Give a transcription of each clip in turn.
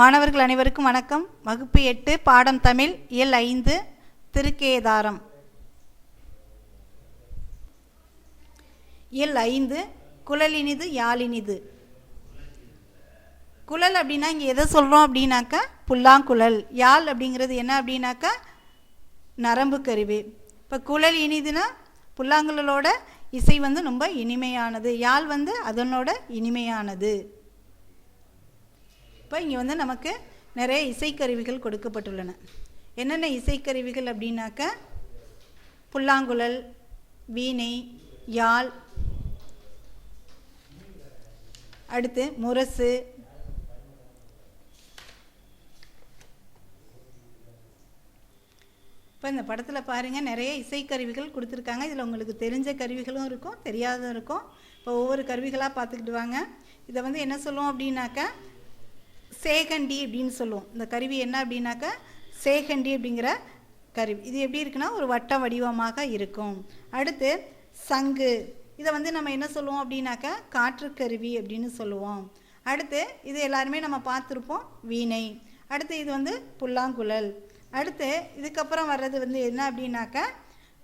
மாணவர்கள் அனைவருக்கும் வணக்கம். வகுப்பு எட்டு பாடம் தமிழ் இயல் ஐந்து திருக்கேதாரம். இயல் ஐந்து குழலினிது யாழினிது. குழல் அப்படின்னா இங்கே எதை சொல்கிறோம் அப்படின்னாக்கா புல்லாங்குழல். யாழ் அப்படிங்கிறது என்ன அப்படின்னாக்கா நரம்பு கருவி. இப்போ குழல் இனிதுன்னா புல்லாங்குழலோட இசை வந்து ரொம்ப இனிமையானது. யாழ் வந்து அதனோட இனிமையானது. இப்போ இங்கே வந்து நமக்கு நிறைய இசைக்கருவிகள் கொடுக்கப்பட்டுள்ளன. என்னென்ன இசைக்கருவிகள் அப்படின்னாக்க? புல்லாங்குழல் வீணை யாழ் அடுத்து முரசு இப்போ இந்த படத்தில் பாருங்கள் நிறைய இசைக்கருவிகள் கொடுத்துருக்காங்க. இதில் உங்களுக்கு தெரிஞ்ச கருவிகளும் இருக்கும் தெரியாததும் இருக்கும். இப்போ ஒவ்வொரு கருவிகளாக பார்த்துக்கிட்டு வாங்க. இதை வந்து என்ன சொல்லுவோம் அப்படின்னாக்கா சேகண்டி அப்படின்னு சொல்லுவோம். இந்த கருவி என்ன அப்படின்னாக்கா சேகண்டி அப்படிங்கிற கருவி. இது எப்படி இருக்குன்னா ஒரு வட்ட வடிவமாக இருக்கும். அடுத்து சங்கு. இதை வந்து நம்ம என்ன சொல்லுவோம் அப்படின்னாக்கா காற்றுக்கருவி அப்படின்னு சொல்லுவோம். அடுத்து இது எல்லாருமே நம்ம பார்த்துருப்போம் வீணை. அடுத்து இது வந்து புல்லாங்குழல். அடுத்து இதுக்கப்புறம் வர்றது வந்து என்ன அப்படின்னாக்கா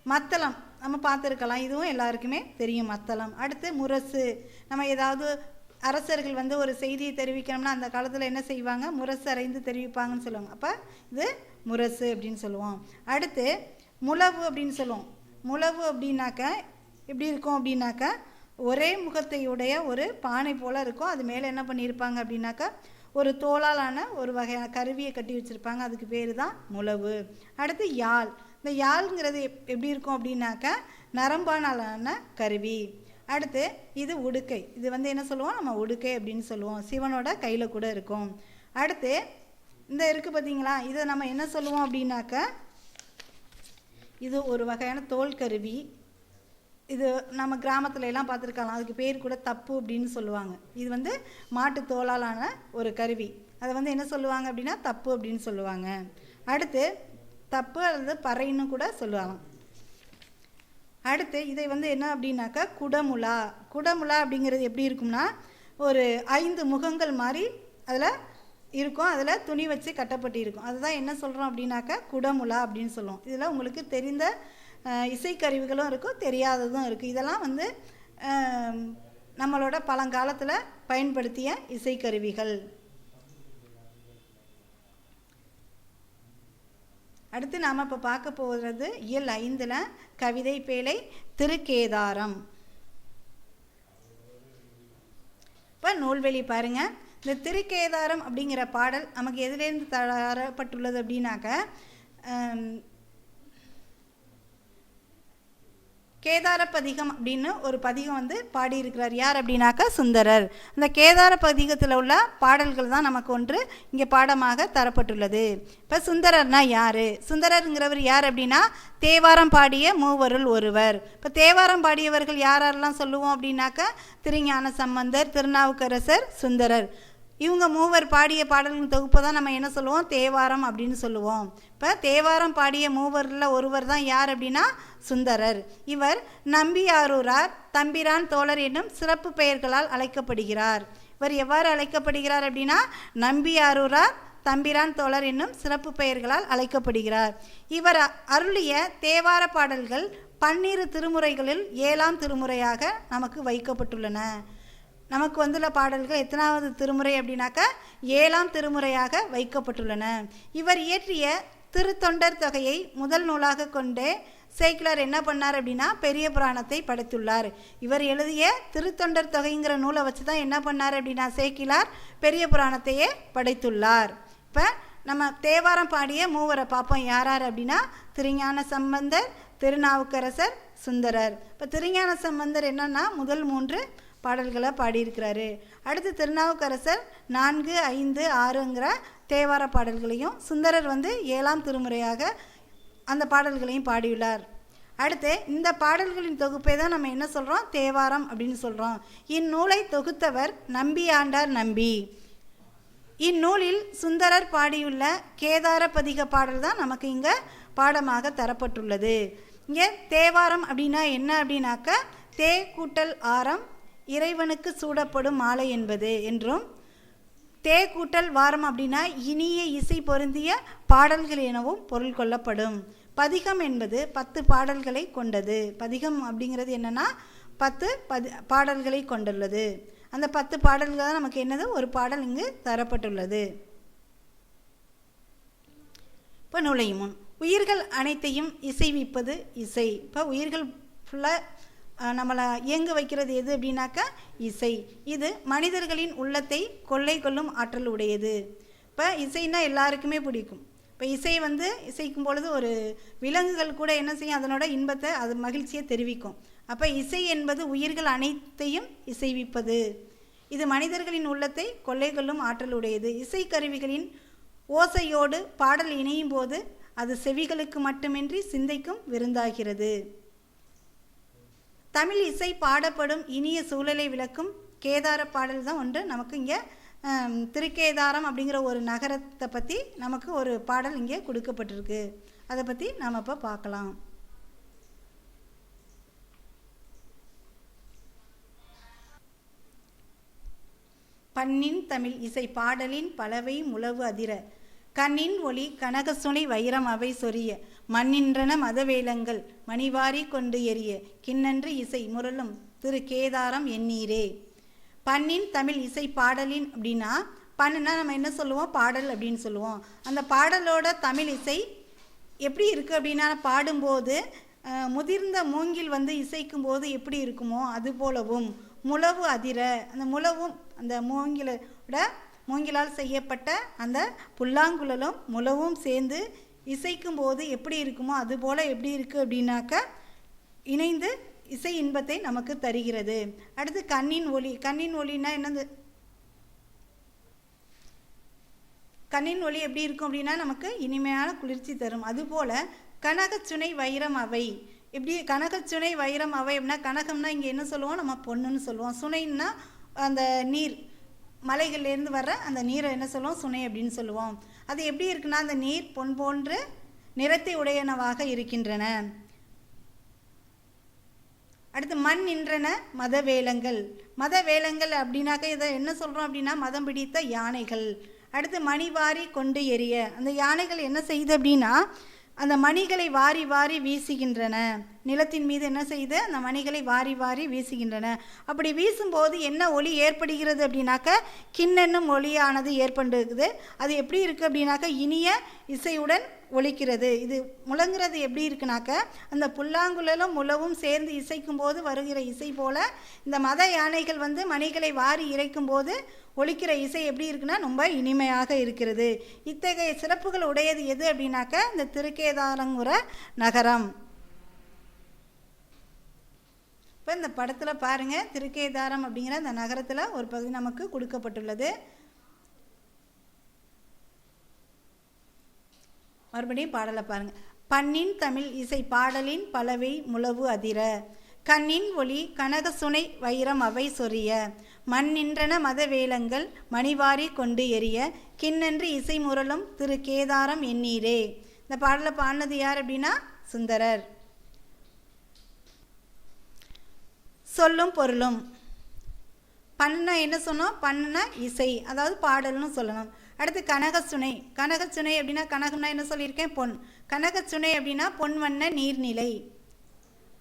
மத்தளம். நம்ம பார்த்துருக்கலாம். இதுவும் எல்லாருக்குமே தெரியும் மத்தளம். அடுத்து முரசு. நம்ம ஏதாவது அரசர்கள் வந்து ஒரு செய்தியை தெரிவிக்கணும்னா அந்த காலத்தில் என்ன செய்வாங்க? முரசு அறைந்து தெரிவிப்பாங்கன்னு சொல்லுவாங்க. அப்போ இது முரசு அப்படின்னு சொல்லுவோம். அடுத்து முழவு அப்படின்னு சொல்லுவோம். முழவு அப்படின்னாக்க எப்படி இருக்கும் அப்படின்னாக்கா ஒரே முகத்தையுடைய ஒரு பானை போல் இருக்கும். அது மேலே என்ன பண்ணியிருப்பாங்க அப்படின்னாக்கா ஒரு தோளாலான ஒரு வகையான கருவியை கட்டி வச்சுருப்பாங்க. அதுக்கு பேர் தான் முழவு. அடுத்து யாழ். இந்த யாழ்ங்கிறது எப் எப்படி இருக்கும் அப்படின்னாக்கா நரம்பானாலான கருவி. அடுத்து இது உடுக்கை. இது வந்து என்ன சொல்லுவோம்? நம்ம உடுக்கை அப்படின்னு சொல்லுவோம். சிவனோட கையில் கூட இருக்கும். அடுத்து இந்த இருக்குது பார்த்தீங்களா இதை நம்ம என்ன சொல்லுவோம் அப்படின்னாக்கா இது ஒரு வகையான தோல் கருவி. இது நம்ம கிராமத்துல எல்லாம் பார்த்துருக்கலாம் அதுக்கு பேர் கூட தப்பு அப்படின்னு சொல்லுவாங்க. இது வந்து மாட்டு தோலாலான ஒரு கருவி. அதை வந்து என்ன சொல்லுவாங்க அப்படின்னா தப்பு அப்படின்னு சொல்லுவாங்க. அடுத்து தப்பு அல்லது பறைன்னு கூட சொல்லுவாங்க அடுத்து இதை வந்து என்ன அப்படின்னாக்கா குடமுலா குடமுலா அப்படிங்கிறது எப்படி இருக்கும்னா ஒரு ஐந்து முகங்கள் மாதிரி அதில் இருக்கும். அதில் துணி வச்சு கட்டப்பட்டு இருக்கும். அதுதான் என்ன சொல்கிறோம் அப்படின்னாக்கா குடமுலா அப்படின்னு சொல்லுவோம். இதில் உங்களுக்கு தெரிந்த இசைக்கருவிகளும் இருக்கும் தெரியாததும் இருக்குது இதெல்லாம் வந்து நம்மளோட பழங்காலத்தில் பயன்படுத்திய இசைக்கருவிகள். அடுத்து நாம் இப்போ பார்க்க போகிறது இயல் ஐந்தில் கவிதை பேழை திருக்கேதாரம். இப்போ நூல்வெளி பாருங்கள் இந்த திருக்கேதாரம் அப்படிங்கிற பாடல் நமக்கு எதிலேருந்து தரப்பட்டுள்ளது அப்படின்னாக்க கேதார பதிகம் அப்படின்னு ஒரு பதிகம் வந்து பாடியிருக்கிறார். யார் அப்படின்னாக்கா சுந்தரர். அந்த கேதார பதிகத்தில் உள்ள பாடல்கள் தான் நமக்கு ஒன்று இங்கே பாடமாக தரப்பட்டுள்ளது. இப்போ சுந்தரர்னா யார்? சுந்தரருங்கிறவர் யார் அப்படின்னா தேவாரம் பாடிய மூவருள் ஒருவர். இப்போ தேவாரம் பாடியவர்கள் யாரெல்லாம் சொல்லுவோம் அப்படின்னாக்கா திருஞான சம்பந்தர் திருநாவுக்கரசர் சுந்தரர். இவங்க மூவர் பாடிய பாடல்கள் தொகுப்பை தான் நம்ம என்ன சொல்லுவோம்? தேவாரம் அப்படின்னு சொல்லுவோம். இப்போ தேவாரம் பாடிய மூவரில் ஒருவர் தான் யார் அப்படின்னா? சுந்தரர். இவர் நம்பியாரூரார் தம்பிரான் தோழர் என்னும் சிறப்பு பெயர்களால் அழைக்கப்படுகிறார். இவர் எவ்வாறு அழைக்கப்படுகிறார் அப்படின்னா? நம்பியாரூரார் தம்பிரான் தோழர் என்னும் சிறப்பு பெயர்களால் அழைக்கப்படுகிறார். இவர் அருளிய தேவார பாடல்கள் பன்னிரு திருமுறைகளில் ஏழாம் திருமுறையாக நமக்கு வைக்கப்பட்டுள்ளன. நமக்கு வந்துள்ள பாடல்கள் எத்தனாவது திருமுறை அப்படின்னாக்கா ஏழாம் திருமுறையாக வைக்கப்பட்டுள்ளன. இவர் இயற்றிய திருத்தொண்டர் தொகையை முதல் நூலாக கொண்டே சேக்கிலார் என்ன பண்ணார் அப்படின்னா பெரிய புராணத்தை படைத்துள்ளார். இவர் எழுதிய திருத்தொண்டர் தொகைங்கிற நூலை வச்சு தான் என்ன பண்ணார் அப்படின்னா சேக்கிலார் பெரிய புராணத்தையே படைத்துள்ளார். இப்போ நம்ம தேவாரம் பாடிய மூவரை பார்ப்போம். யார் யார் அப்படின்னா திருஞான சம்பந்தர் திருநாவுக்கரசர் சுந்தரர். இப்போ திருஞான சம்பந்தர் என்னன்னா முதல் மூன்று பாடல்களை பாடியிருக்கிறாரு. அடுத்து திருநாவுக்கரசர் நான்கு ஐந்து ஆறுங்கிற தேவார பாடல்களையும் சுந்தரர் வந்து ஏழாம் திருமுறையாக அந்த பாடல்களையும் பாடியுள்ளார். அடுத்து இந்த பாடல்களின் தொகுப்பை தான் நம்ம என்ன சொல்கிறோம் தேவாரம் அப்படின்னு சொல்கிறோம் இந்நூலை தொகுத்தவர் நம்பி ஆண்டார் நம்பி. இந்நூலில் சுந்தரர் பாடியுள்ள கேதார பதிக பாடல் தான் நமக்கு இங்கே பாடமாக தரப்பட்டுள்ளது. இங்கே தேவாரம் அப்படின்னா என்ன அப்படின்னாக்க தே கூட்டல் ஆரம் இறைவனுக்கு சூடப்படும் மாலை என்பது என்றும் தே கூட்டல் வாரம் அப்படின்னா இனிய இசை பொருந்திய பாடல்கள் எனவும் பொருள் கொள்ளப்படும். பதிகம் என்பது பத்து பாடல்களை கொண்டது. பதிகம் அப்படிங்கிறது என்னென்னா பத்து பதி பாடல்களை கொண்டுள்ளது. அந்த பத்து பாடல்கள் தான் நமக்கு என்னது? ஒரு பாடல் இங்கு தரப்பட்டுள்ளது. இப்போ நுழையும் உயிர்கள் அனைத்தையும் இசைவிப்பது இசை. இப்போ உயிர்கள் ஃபுல்லாக நம்மளை இயங்க வைக்கிறது எது அப்படின்னாக்கா இசை. இது மனிதர்களின் உள்ளத்தை கொள்ளை கொள்ளும் ஆற்றல் உடையது. இப்போ இசைன்னா எல்லாருக்குமே பிடிக்கும். இப்போ இசை வந்து இசைக்கும் பொழுது ஒரு விலங்குகள் கூட என்ன செய்யும்? அதனோட இன்பத்தை அது மகிழ்ச்சியை தெரிவிக்கும். அப்போ இசை என்பது உயிர்கள் அனைத்தையும் இசைவிப்பது. இது மனிதர்களின் உள்ளத்தை கொள்ளை கொள்ளும் ஆற்றல் உடையது. இசைக்கருவிகளின் ஓசையோடு பாடல் இணையும் போது அது செவிகளுக்கு மட்டுமின்றி சிந்தைக்கும் விருந்தாகிறது. தமிழ் இசை பாடப்படும் இனிய சூழலை விளக்கும் கேதார பாடல் தான் ஒன்று. நமக்கு இங்கே திருக்கேதாரம் அப்படிங்கிற ஒரு நகரத்தை பற்றி நமக்கு ஒரு பாடல் இங்கே கொடுக்கப்பட்டிருக்கு. அதை பற்றி நாம் இப்போ பார்க்கலாம். பண்ணின் தமிழ் இசை பாடலின் பலவை முழவு அதிர கண்ணின் ஒளி கனகசுனை வைரம் அவை சொரிய மண்ணின்றன மதவேலங்கள் மணிவாரி கொண்டு எரிய கிண்ணன்று இசை முரளும் திரு கேதாரம் எண்ணீரே. பண்ணின் தமிழ் இசை பாடலின் அப்படின்னா பண்ணுனா நம்ம என்ன சொல்லுவோம்? பாடல் அப்படின்னு சொல்லுவோம். அந்த பாடலோட தமிழ் இசை எப்படி இருக்குது அப்படின்னா பாடும்போது முதிர்ந்த மூங்கில் வந்து இசைக்கும் போது எப்படி இருக்குமோ அது போலவும் முழவு அதிர அந்த முழவும் அந்த மூங்கிலோட மூங்கிலால் செய்யப்பட்ட அந்த புல்லாங்குழலும் முழவும் சேர்ந்து இசைக்கும் போது எப்படி இருக்குமோ அது போல் எப்படி இருக்குது அப்படின்னாக்க இணைந்து இசை இன்பத்தை நமக்கு தருகிறது. அடுத்து கண்ணின் ஒளி கண்ணின் ஒளினா என்னது? கண்ணின் ஒளி எப்படி இருக்கும் அப்படின்னா நமக்கு இனிமையான குளிர்ச்சி தரும். அதுபோல் கனகச்சுனை வைரம் அவை. இப்படி கனகச்சுனை வைரம் அவை அப்படின்னா கனகம்னா இங்கே என்ன சொல்லுவோம்? நம்ம பொண்ணுன்னு சொல்லுவோம். சுனைன்னா அந்த நீர் மலைகள்லேருந்து வர்ற அந்த நீரை என்ன சொல்லுவோம்? சுனை அப்படின்னு சொல்லுவோம். அது எப்படி இருக்குன்னா அந்த நீர் பொன் போன்று நிறத்தை உடையனவாக இருக்கின்றன. அடுத்து மண் நின்றன மத வேலங்கள் மத வேலங்கள் அப்படின்னாக்க இதை என்ன சொல்கிறோம் அப்படின்னா மதம் பிடித்த யானைகள். அடுத்து மணிவாரி கொண்டு எரிய. அந்த யானைகள் என்ன செய்யுது அப்படின்னா அந்த மணிகளை வாரி வாரி வீசுகின்றன. நிலத்தின் மீது என்ன செய்யுது அந்த மணிகளை வாரி வாரி வீசுகின்றன. அப்படி வீசும்போது என்ன ஒளி ஏற்படுகிறது அப்படின்னாக்க கிண்ணென்னும் ஒளியானது ஏற்பட்டுருக்குது அது எப்படி இருக்குது அப்படின்னாக்க இனிய இசையுடன் ஒழிக்கிறது இது முழங்குறது எப்படி இருக்குனாக்க அந்த புல்லாங்குழலும் முழவும் சேர்ந்து இசைக்கும் போது வருகிற இசை போல இந்த மத யானைகள் வந்து மணிகளை வாரி இறைக்கும் போது ஒழிக்கிற இசை எப்படி இருக்குன்னா ரொம்ப இனிமையாக இருக்கிறது. இத்தகைய சிறப்புகள் உடையது எது அப்படின்னாக்க இந்த திருக்கேதாரங்குற நகரம். இப்போ இந்த படத்தில் பாருங்கள் திருக்கேதாரம் அப்படிங்கிற அந்த நகரத்தில் ஒரு பகுதி நமக்கு கொடுக்கப்பட்டுள்ளது. மறுபடியும் பாடலை பாருங்கள் பண்ணின் தமிழ் இசை பாடலின் பலவை முழவு அதிர. கண்ணின் ஒளி கனகசுனை வைரம் அவை சொரிய மண்ணின்றன மதவேலங்கள் மத வேலங்கள் மணிவாரி கொண்டு எரிய கிண்ணன்று இசை முரளும் திரு கேதாரம் எண்ணீரே. இந்த பாடலை பாடினது யார் அப்படின்னா சுந்தரர். சொல்லும் பொருளும். பண்ணுனா என்ன சொன்னோம்? பண்ணுனா இசை. அதாவது பாடல்னு சொல்லணும். அடுத்து கனகச்சுனை. கனகச்சுனை அப்படின்னா கனகம்னா என்ன சொல்லியிருக்கேன்? பொன். கனகச்சுனை அப்படின்னா பொன் வண்ண நீர்நிலை.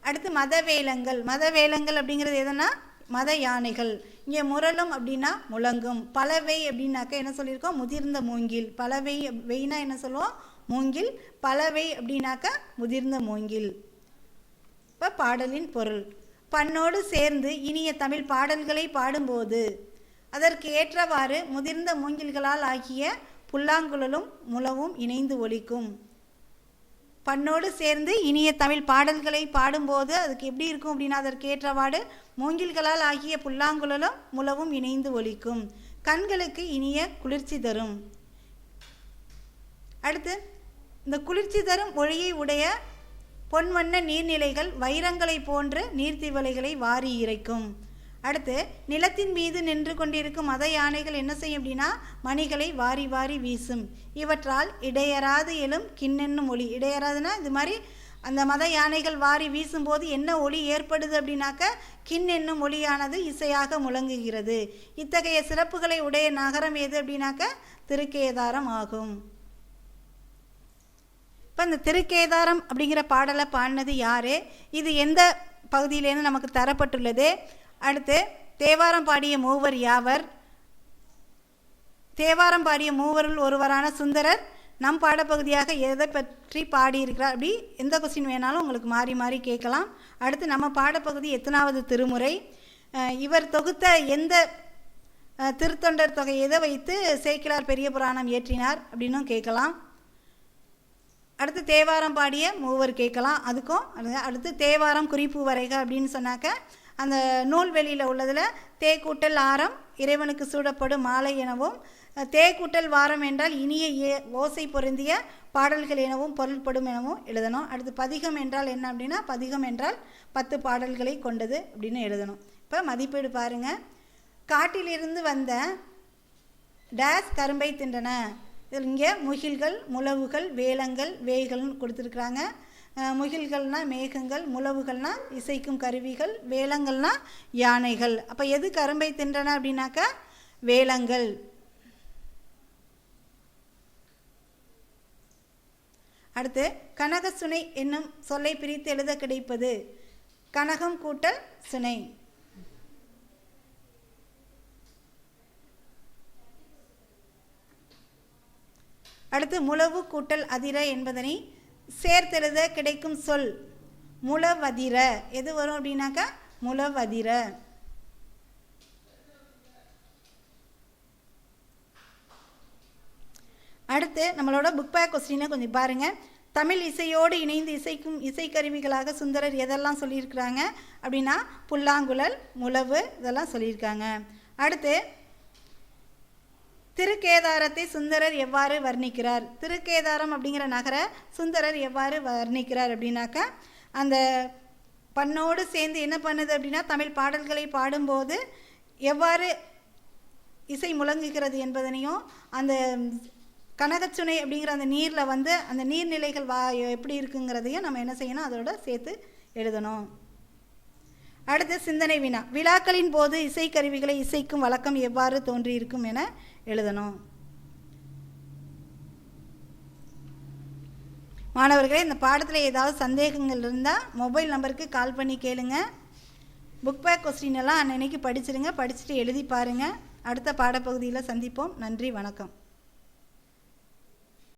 அடுத்து மதவேலங்கள் மதவேலங்கள் அப்படிங்கிறது எதுனா மத யானைகள். இங்கே முரளும் அப்படின்னா முழங்கும். பலவை அப்படின்னாக்க என்ன சொல்லியிருக்கோம்? முதிர்ந்த மூங்கில். பலவை வெயினா என்ன சொல்லுவோம்? மூங்கில். பலவை அப்படின்னாக்க முதிர்ந்த மூங்கில். இப்போ பாடலின் பொருள். பண்ணோடு சேர்ந்து இனிய தமிழ் பாடல்களை பாடும்போது அதற்கு ஏற்றவாறு முதிர்ந்த மூங்கில்களால் ஆகிய புல்லாங்குழலும் முழவும் இணைந்து ஒலிக்கும். பண்ணோடு சேர்ந்து இனிய தமிழ் பாடல்களை பாடும்போது அதுக்கு எப்படி இருக்கும் அப்படின்னா அதற்கு மூங்கில்களால் ஆகிய புல்லாங்குழலும் முழவும் இணைந்து ஒலிக்கும். கண்களுக்கு இனிய குளிர்ச்சி தரும். அடுத்து இந்த குளிர்ச்சி தரும் ஒளியை உடைய பொன்வண்ண நீர்நிலைகள் வைரங்களை போன்று நீர்த்திவலைகளை வாரி இறைக்கும். அடுத்து நிலத்தின் மீது நின்று கொண்டிருக்கும் மத யானைகள் என்ன செய்யும் அப்படின்னா மணிகளை வாரி வாரி வீசும். இவற்றால் இடையறாது எழும் கிண்ணென்னும் ஒளி. இடையறாதுன்னா இது மாதிரி அந்த மத யானைகள் வாரி வீசும்போது என்ன ஒளி ஏற்படுது அப்படின்னாக்க கின் என்னும் ஒளியானது இசையாக முழங்குகிறது. இத்தகைய சிறப்புகளை உடைய நகரம் எது அப்படின்னாக்க திருக்கேதாரம் ஆகும். இப்போ இந்த திருக்கேதாரம் அப்படிங்கிற பாடலை பாடினது யார்? இது எந்த பகுதியிலேருந்து நமக்கு தரப்பட்டுள்ளது? அடுத்து தேவாரம் பாடிய மூவர் யாவர்? தேவாரம் பாடிய மூவரில் ஒருவரான சுந்தரர் நம் பாடப்பகுதியாக எதை பற்றி பாடியிருக்கிறார் அப்படி எந்த கொஸ்டின் வேணாலும் உங்களுக்கு மாறி மாறி கேட்கலாம். அடுத்து நம்ம பாடப்பகுதி எத்தனாவது திருமுறை? இவர் தொகுத்த எந்த திருத்தொண்டர் தொகை எதை வைத்து சேக்கிலார் பெரிய புராணம் இயற்றினார் அப்படின்னும் கேட்கலாம். அடுத்து தேவாரம் பாடிய மூவர் கேட்கலாம். அதுக்கும் அடுத்து தேவாரம் குறிப்பு வரைக அப்படின்னு சொன்னாக்க அந்த நூல்வெளியில் உள்ளதில் தேக்கூட்டல் ஆரம் இறைவனுக்கு சூடப்படும் மாலை எனவும் தேக்கூட்டல் வாரம் என்றால் இனிய ஏ ஓசை பொருந்திய பாடல்கள் எனவும் பொருள்படும் எனவும் எழுதணும். அடுத்து பதிகம் என்றால் என்ன அப்படின்னா பதிகம் என்றால் பத்து பாடல்களை கொண்டது அப்படின்னு எழுதணும். இப்போ மதிப்பீடு பாருங்கள் காட்டிலிருந்து வந்த டேஸ் கரும்பை தின்றன. இதில் இங்கே முகில்கள் முழவுகள் வேலங்கள் வேய்கள்னு கொடுத்துருக்குறாங்க. முகில்கள்னால் மேகங்கள் முழவுகள்னா இசைக்கும் கருவிகள் வேலங்கள்னால் யானைகள். அப்போ எது கரும்பை தின்றன அப்படின்னாக்கா? வேலங்கள் அடுத்து கனக சுனை என்னும் சொல்லை பிரித்து எழுத கிடைப்பது. கனகம் கூட்டல் சுனை. அடுத்து முழவு கூட்டல் அதிர என்பதனை சேர்த்தெழுத கிடைக்கும் சொல். முளவதிர எது வரும் அப்படின்னாக்கா முளவதிர அடுத்து நம்மளோட புக் பேக் கொஸ்டினை கொஞ்சம் பாருங்கள் தமிழ் இசையோடு இணைந்து இசைக்கும் இசைக்கருவிகளாக சுந்தரர் எதெல்லாம் சொல்லியிருக்கிறாங்க? அப்படின்னா புல்லாங்குழல் முழவு இதெல்லாம் சொல்லியிருக்காங்க. அடுத்து திருக்கேதாரத்தை சுந்தரர் எவ்வாறு வர்ணிக்கிறார்? திருக்கேதாரம் அப்படிங்கிற நகரை சுந்தரர் எவ்வாறு வர்ணிக்கிறார் அப்படின்னாக்கா அந்த பண்ணோடு சேர்ந்து என்ன பண்ணுது அப்படின்னா தமிழ் பாடல்களை பாடும்போது எவ்வாறு இசை முழங்குகிறது என்பதனையும் அந்த கனகச்சுனை அப்படிங்கிற அந்த நீரில் வந்து அந்த நீர்நிலைகள் வா எப்படி இருக்குங்கிறதையும் நம்ம என்ன செய்யணும் அதோட சேர்த்து எழுதணும். அடுத்து சிந்தனை வினா. விழாக்களின் போது இசைக்கருவிகளை இசைக்கும் வழக்கம் எவ்வாறு தோன்றியிருக்கும் என எழுதணும். மாணவர்களே இந்த பாடத்தில் ஏதாவது சந்தேகங்கள் இருந்தால் மொபைல் நம்பருக்கு கால் பண்ணி கேளுங்க. புக் பேக் கொஸ்டின் எல்லாம் அன்னன்னைக்கு படிச்சிருங்க. படிச்சுட்டு எழுதி பாருங்கள் அடுத்த பாடப்பகுதியில் சந்திப்போம். நன்றி வணக்கம்.